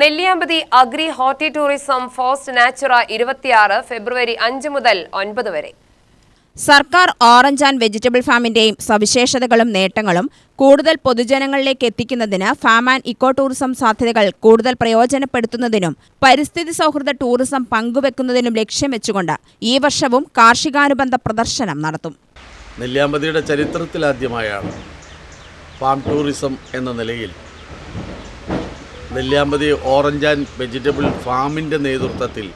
Nelliyampathy agri horti tourism fest Natura ഇരുപത്തിയാറ് ഫെബ്രുവരി അഞ്ച് മുതൽ ഒൻപത് വരെ. സർക്കാർ ഓറഞ്ച് ആൻഡ് വെജിറ്റബിൾ ഫാമിന്റെയും സവിശേഷതകളും നേട്ടങ്ങളും കൂടുതൽ പൊതുജനങ്ങളിലേക്ക് എത്തിക്കുന്നതിന് ഫാം ആൻഡ് ഇക്കോ ടൂറിസം സാധ്യതകൾ കൂടുതൽ പ്രയോജനപ്പെടുത്തുന്നതിനും പരിസ്ഥിതി സൗഹൃദ ടൂറിസം പങ്കുവെക്കുന്നതിനും ലക്ഷ്യം വെച്ചുകൊണ്ട് ഈ വർഷവും കാർഷികാനുബന്ധ പ്രദർശനം നടത്തും. നെല്ലിയാമ്പതിയുടെ ചരിത്രത്തിലാദ്യമായാണ് ഫാം ടൂറിസം എന്ന നിലയിൽ നെല്ലിയാമ്പതി ഓറഞ്ച് ആൻഡ് വെജിറ്റബിൾ ഫാമിന്റെ നേതൃത്വത്തിൽ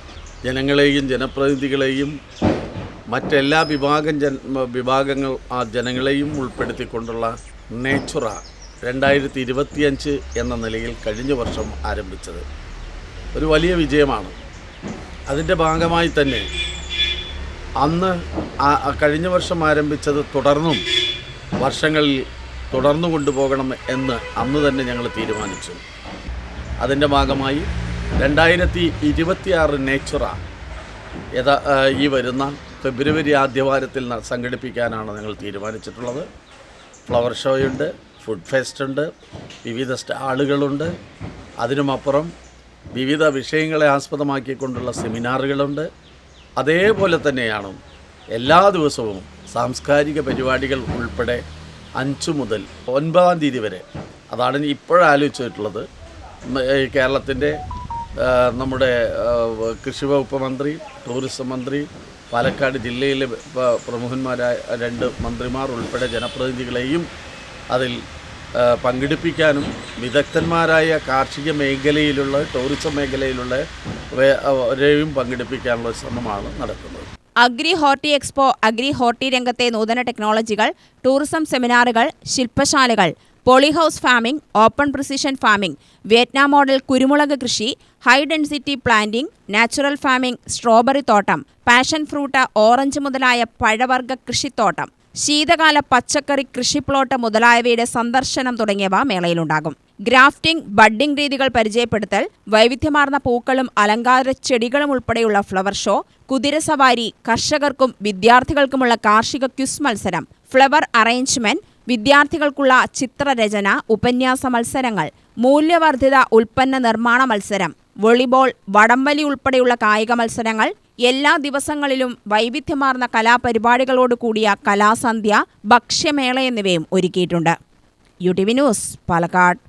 ജനങ്ങളെയും ജനപ്രതിനിധികളെയും മറ്റെല്ലാ വിഭാഗം ജന വിഭാഗങ്ങൾ ആ ജനങ്ങളെയും ഉൾപ്പെടുത്തിക്കൊണ്ടുള്ള നേച്ചുറ രണ്ടായിരത്തി ഇരുപത്തിയഞ്ച് എന്ന നിലയിൽ കഴിഞ്ഞ വർഷം ആരംഭിച്ചത്. ഒരു വലിയ വിജയമാണ്. അതിന്റെ ഭാഗമായി തന്നെ അന്ന് കഴിഞ്ഞ വർഷം ആരംഭിച്ചത് തുടർന്നും വർഷങ്ങളിൽ തുടർന്നു കൊണ്ടുപോകണം എന്ന് അന്ന് തന്നെ ഞങ്ങൾ തീരുമാനിച്ചു. അതിന്റെ ഭാഗമായി രണ്ടായിരത്തി ഇരുപത്തിയാറ് നേച്ചുറ യഥാ ഈ വരുന്ന ഫെബ്രുവരി ആദ്യവാരത്തിൽ സംഘടിപ്പിക്കാനാണ് ഞങ്ങൾ തീരുമാനിച്ചിട്ടുള്ളത്. ഫ്ലവർ ഷോയുണ്ട് ഫുഡ് ഫെസ്റ്റ് ഉണ്ട് വിവിധ സ്റ്റാളുകളുണ്ട് അതിനുമപ്പുറം വിവിധ വിഷയങ്ങളെ ആസ്പദമാക്കിക്കൊണ്ടുള്ള സെമിനാറുകളുണ്ട്. അതേപോലെ തന്നെയാണ് എല്ലാ ദിവസവും സാംസ്കാരിക പരിപാടികൾ ഉൾപ്പെടെ അഞ്ചു മുതൽ ഒൻപതാം തീയതി വരെ. അതാണ് ഇപ്പോഴാലോചിച്ചിട്ടുള്ളത്. കേരളത്തിന്റെ നമ്മുടെ കൃഷിവകുപ്പ് കൃഷി വകുപ്പ് മന്ത്രി ടൂറിസം മന്ത്രി പാലക്കാട് ജില്ലയിലെ പ്രമുഖന്മാരായ രണ്ട് മന്ത്രിമാർ ഉൾപ്പെടെ ജനപ്രതിനിധികളെയും അതിൽ പങ്കെടുപ്പിക്കാനും വിദഗ്ധന്മാരായ കാർഷിക മേഖലയിലുള്ള ടൂറിസം മേഖലയിലുള്ള വരെയും പങ്കെടുപ്പിക്കാനുള്ള ശ്രമമാണ് നടക്കുന്നത്. Agri horti expo agri horti രംഗത്തെ നൂതന ടെക്നോളജികൾ ടൂറിസം സെമിനാറുകൾ ശില്പശാലകൾ polyhouse farming open precision farming Vietnam model കുരുമുളക് കൃഷി high density planting natural farming strawberry തോട്ടം പാഷൻ ഫ്രൂട്ട് ഓറഞ്ച് മുതലായ പഴവർഗ കൃഷിത്തോട്ടം ശീതകാല പച്ചക്കറി കൃഷിപ്ലോട്ട് മുതലായവയുടെ സന്ദർശനം തുടങ്ങിയവ മേളയിലുണ്ടാകും. ഗ്രാഫ്റ്റിംഗ് ബഡ്ഡിംഗ് രീതികൾ പരിചയപ്പെടുത്തൽ വൈവിധ്യമാർന്ന പൂക്കളും അലങ്കാര ചെടികളും ഉൾപ്പെടെയുള്ള ഫ്ലവർ ഷോ കുതിരസവാരി കർഷകർക്കും വിദ്യാർത്ഥികൾക്കുമുള്ള കാർഷിക ക്യുസ് മത്സരം ഫ്ലവർ അറേഞ്ച്മെന്റ് വിദ്യാർത്ഥികൾക്കുള്ള ചിത്രരചന ഉപന്യാസ മത്സരങ്ങൾ മൂല്യവർദ്ധിത ഉൽപ്പന്ന നിർമ്മാണ മത്സരം വോളിബോൾ വടംവലി ഉൾപ്പെടെയുള്ള കായിക മത്സരങ്ങൾ എല്ലാ ദിവസങ്ങളിലും വൈവിധ്യമാർന്ന കലാപരിപാടികളോട് കൂടിയ കലാസന്ധ്യ ഭക്ഷ്യമേള എന്നിവയും ഒരുക്കിയിട്ടുണ്ട്. U T V news Palakkad.